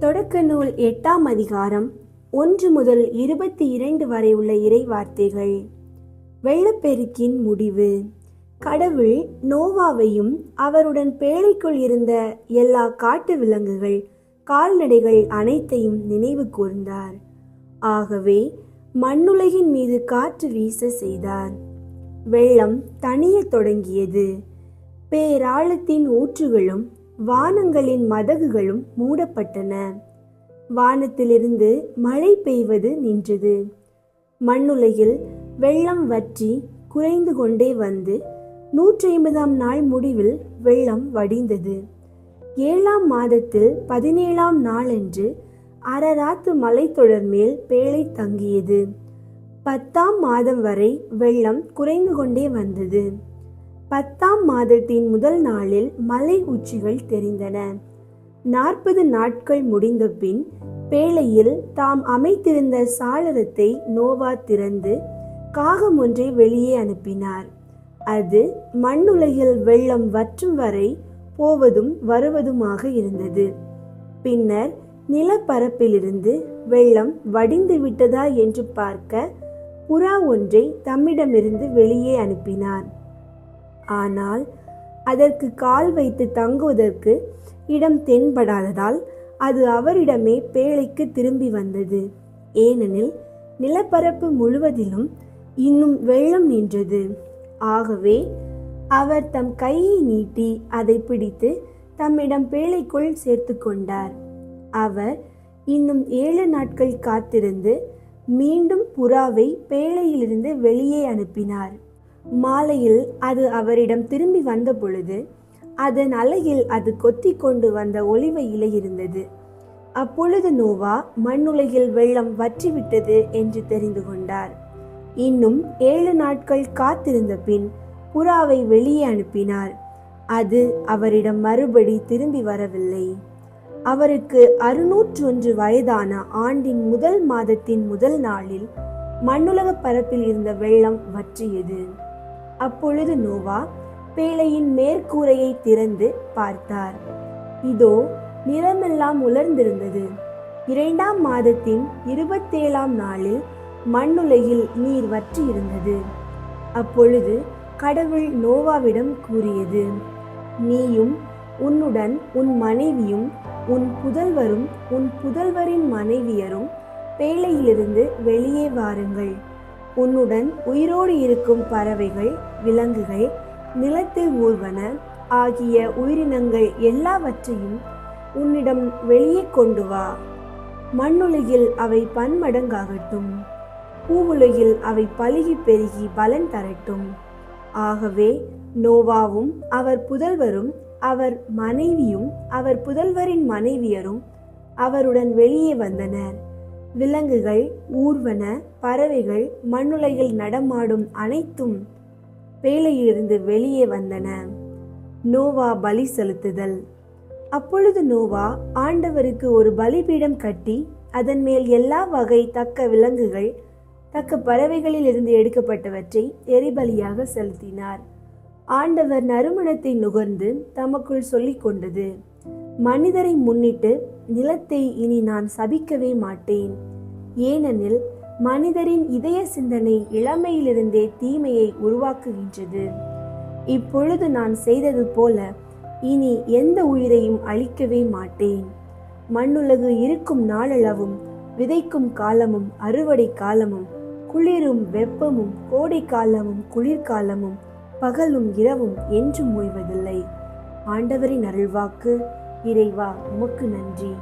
தொடக்க நூல் எட்டாம் அதிகாரம் ஒன்று முதல் இருபத்தி இரண்டு வரை உள்ள இறை வார்த்தைகள் வெள்ளப்பெருக்கின் முடிவு. கடவுள் நோவாவையும் அவருடன் பேழைக்குள் இருந்த எல்லா காட்டு விலங்குகள் கால்நடைகள் அனைத்தையும் நினைவு கூர்ந்தார். ஆகவே மண்ணுலகின் மீது காற்று வீச செய்தார். வெள்ளம் தணியத் தொடங்கியது. பேராழத்தின் ஊற்றுகளும் வானங்களின் மதகுகளும் மூடப்பட்டன. வானத்திலிருந்து மழை பெய்வது நின்றது. மண்ணுலகில் வெள்ளம் வற்றி குறைந்து கொண்டே வந்து நூற்றி ஐம்பதாம் நாள் முடிவில் வெள்ளம் வடிந்தது. ஏழாம் மாதத்தில் பதினேழாம் நாளன்று அரராத்து மலைத்தொடர் மேல் பேழை தங்கியது. பத்தாம் மாதம் வரை வெள்ளம் குறைந்து கொண்டே வந்தது. பத்தாம் மாதத்தின் முதல் நாளில் மலை உச்சிகள் தெரிந்தன. நாற்பது நாட்கள் முடிந்த பின் பேழையில் தாம் அமைத்திருந்த சாளரத்தை நோவா திறந்து காகம் ஒன்றை வெளியே அனுப்பினார். அது மண்ணுலகில் வெள்ளம் வற்றும் வரை போவதும் வருவதுமாக இருந்தது. பின்னர் நிலப்பரப்பிலிருந்து வெள்ளம் வடிந்து விட்டதா என்று பார்க்க புறா ஒன்றை தம்மிடமிருந்து வெளியே அனுப்பினார். ஆனால் அதற்கு கால் வைத்து தங்குவதற்கு இடம் தென்படாததால் அது அவரிடமே பேழைக்கு திரும்பி வந்தது. ஏனெனில் நிலப்பரப்பு முழுவதிலும் இன்னும் வெள்ளம் நின்றது. ஆகவே அவர் தம் கையை நீட்டி அதை பிடித்து தம்மிடம் பேழைக்குள் சேர்த்து கொண்டார். அவர் இன்னும் ஏழு நாட்கள் காத்திருந்து மீண்டும் புறாவை பேழையிலிருந்து வெளியே அனுப்பினார். மாலையில் அது அவரிடம் திரும்பி வந்த பொழுது அதன் அலையில் அது கொத்தி கொண்டு வந்த ஒளிவ இலை இருந்தது அப்பொழுது நோவா மண்ணுலகில் வெள்ளம் வற்றிவிட்டது என்று தெரிந்து கொண்டார். இன்னும் ஏழு நாட்கள் காத்திருந்த பின் புறாவை வெளியே அனுப்பினார். அது அவரிடம் மறுபடி திரும்பி வரவில்லை. அவருக்கு அறுநூற்று ஒன்று வயதான ஆண்டின் முதல் மாதத்தின் முதல் நாளில் மண்ணுலக பரப்பில் இருந்த வெள்ளம் வற்றியது. அப்பொழுது நோவா பேழையின் மேற்கூரையை திறந்து பார்த்தார். இதோ நிலமெல்லாம் உலர்ந்திருந்தது. இரண்டாம் மாதத்தின் இருபத்தேழாம் நாளில் மண்ணுலகில் நீர் வற்றி இருந்தது அப்பொழுது கடவுள் நோவாவிடம் கூறியது நீயும் உன்னுடன் உன் மனைவியும் உன் புதல்வரும் உன் புதல்வரின் மனைவியரும் பேழையிலிருந்து வெளியே வாருங்கள். உன்னுடன் உயிரோடு இருக்கும் பறவைகள் விலங்குகள் நிலத்தில் ஊர்வன ஆகிய உயிரினங்கள் எல்லாவற்றையும் உன்னிடம் வெளியே கொண்டு வா. மண்ணுலகில் அவை பன்மடங்காகட்டும் பூவுலகில் அவை பழுகி பெருகி பலன் தரட்டும். ஆகவே நோவாவும் அவர் புதல்வரும் அவர் மனைவியும் அவர் புதல்வரின் மனைவியரும் அவருடன் வெளியே வந்தனர். விலங்குகள் ஊர்வன பறவைகள் மண்ணுலகில் நடமாடும் அனைத்தும் வேலையிலிருந்து வெளியே வந்தன. நோவா பலி செலுத்துதல். அப்பொழுது நோவா ஆண்டவருக்கு ஒரு பலிபீடம் கட்டி அதன் மேல் எல்லா வகை தக்க விலங்குகள் தக்க பறவைகளில் இருந்து எடுக்கப்பட்டவற்றை எரிபலியாக செலுத்தினார். ஆண்டவர் நறுமணத்தை நுகர்ந்து தமக்குள் சொல்லிக் கொண்டது மனிதரை முன்னிட்டு நிலத்தை இனி நான் சபிக்கவே மாட்டேன். ஏனெனில் மனிதரின் இதய சிந்தனை இளமையிலிருந்தே தீமையை உருவாக்குகின்றது. இப்பொழுது நான் செய்தது போல இனி எந்த உயிரையும் அழிக்கவே மாட்டேன். மண்ணுலகு இருக்கும் நாளளவும் விதைக்கும் காலமும் அறுவடை காலமும் குளிரும் வெப்பமும் கோடை காலமும் குளிர்காலமும் பகலும் இரவும் என்றும் ஓய்வதில்லை. ஆண்டவரின் அருள்வாக்கு இறைவா உமக்கு நன்றி.